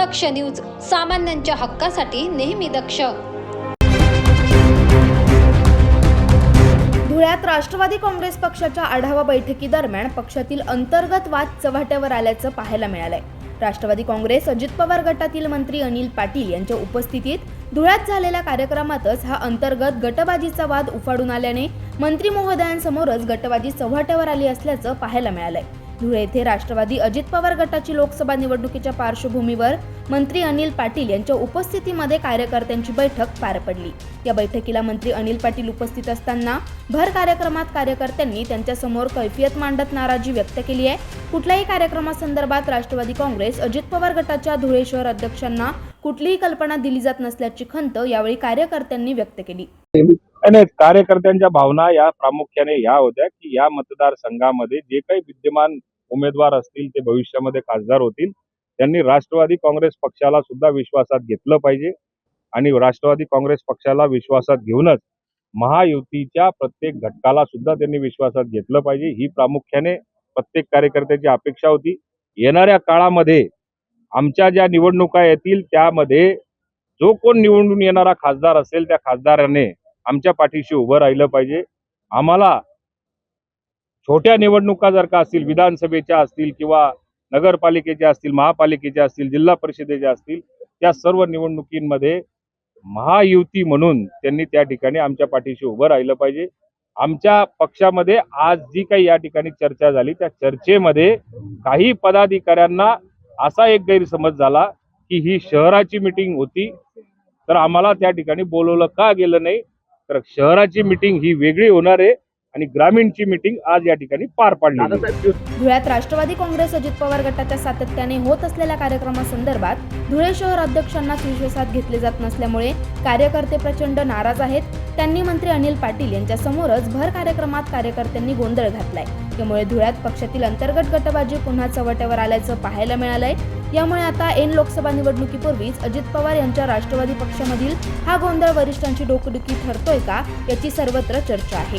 दक्ष news सामान्यांच्या हक्कासाठी नेहमी दक्ष. धुळ्यात राष्ट्रवादी काँग्रेस पक्षाच्या आढावा बैठकीदरम्यान पक्षातील अंतर्गत वाद चव्हाट्यावर आल्याचं पाहायला मिळालंय. राष्ट्रवादी काँग्रेस अजित पवार गटातील मंत्री अनिल पाटील यांच्या उपस्थितीत धुळ्यात झालेल्या कार्यक्रमातच हा अंतर्गत गटबाजीचा वाद उफाडून आल्याने मंत्री महोदयांसमोरच गटबाजी चव्हाट्यावर आली असल्याचं पाहायला मिळालंय. धुळे येथे राष्ट्रवादी अजित पवार गटाची लोकसभा निवडणुकीच्या पार्श्वभूमीवर मंत्री अनिल पाटील यांच्या उपस्थितीमध्ये कार्यकर्त्यांची बैठक पार पडली. या बैठकीला मंत्री अनिल पाटील उपस्थित असताना भर कार्यक्रमात कार्यकर्त्यांनी त्यांच्यासमोर कैफियत मांडत नाराजी व्यक्त केली आहे. कुठल्याही कार्यक्रमासंदर्भात राष्ट्रवादी काँग्रेस अजित पवार गटाच्या धुळे शहर अध्यक्षांना कुठलीही कल्पना दिली जात नसल्याची खंत यावेळी कार्यकर्त्यांनी व्यक्त केली. कार्यकर्त्यांच्या भावना या प्रामुख्याने या होत्या की या मतदारसंघामध्ये जे काही विद्यमान उमेदवार असतील ते भविष्यामध्ये खासदार होतील त्यांनी राष्ट्रवादी काँग्रेस पक्षाला सुद्धा विश्वासात घेतलं पाहिजे आणि राष्ट्रवादी काँग्रेस पक्षाला विश्वासात घेऊनच महायुतीच्या प्रत्येक घटकाला सुद्धा त्यांनी विश्वासात घेतलं पाहिजे. ही प्रामुख्याने प्रत्येक कार्यकर्त्याची अपेक्षा होती. येणाऱ्या काळामध्ये आमच्या ज्या निवडणुका येतील त्यामध्ये जो कोण निवडून येणारा खासदार असेल त्या खासदाराने आमच्या पाठीशी उभं राहिलं पाहिजे. आम्हाला छोट्या निवडणुका जर का असतील विधानसभेच्या असतील किंवा नगरपालिकेच्या असतील महापालिकेच्या असतील जिल्हा परिषदेच्या असतील त्या सर्व निवडणुकींमध्ये महायुती म्हणून त्यांनी त्या ठिकाणी आमच्या पाठीशी उभं राहिलं पाहिजे. आमच्या पक्षामध्ये आज जी काही या ठिकाणी चर्चा झाली त्या चर्चेमध्ये काही पदाधिकाऱ्यांना असा एक गैरसमज झाला की ही शहराची मिटिंग होती तर आम्हाला त्या ठिकाणी बोलवलं का गेलं नाही? तर शहराची मिटिंग ही वेगळी होणार आहे. आणि ग्रामीणची मिटिंग आज या ठिकाणी पार पाडली. धुळ्यात राष्ट्रवादी काँग्रेस अजित पवार गटाच्या सातत्याने होत असलेल्या कार्यक्रमासंदर्भात धुळे शहर अध्यक्षांनाच विश्वासात घेतले जात नसल्यामुळे कार्यकर्ते प्रचंड नाराज आहेत. त्यांनी मंत्री अनिल पाटील यांच्या समोरच भर कार्यक्रमात कार्यकर्त्यांनी गोंधळ घातलाय. त्यामुळे धुळ्यात पक्षातील अंतर्गत गटबाजी पुन्हा चव्हाट्यावर आल्याचं पाहायला मिळालंय. यामुळे आता ऐन लोकसभा निवडणुकीपूर्वीच अजित पवार यांच्या राष्ट्रवादी पक्षामधील हा गोंधळ वरिष्ठांची डोकदुखी ठरतोय का याची सर्वत्र चर्चा आहे.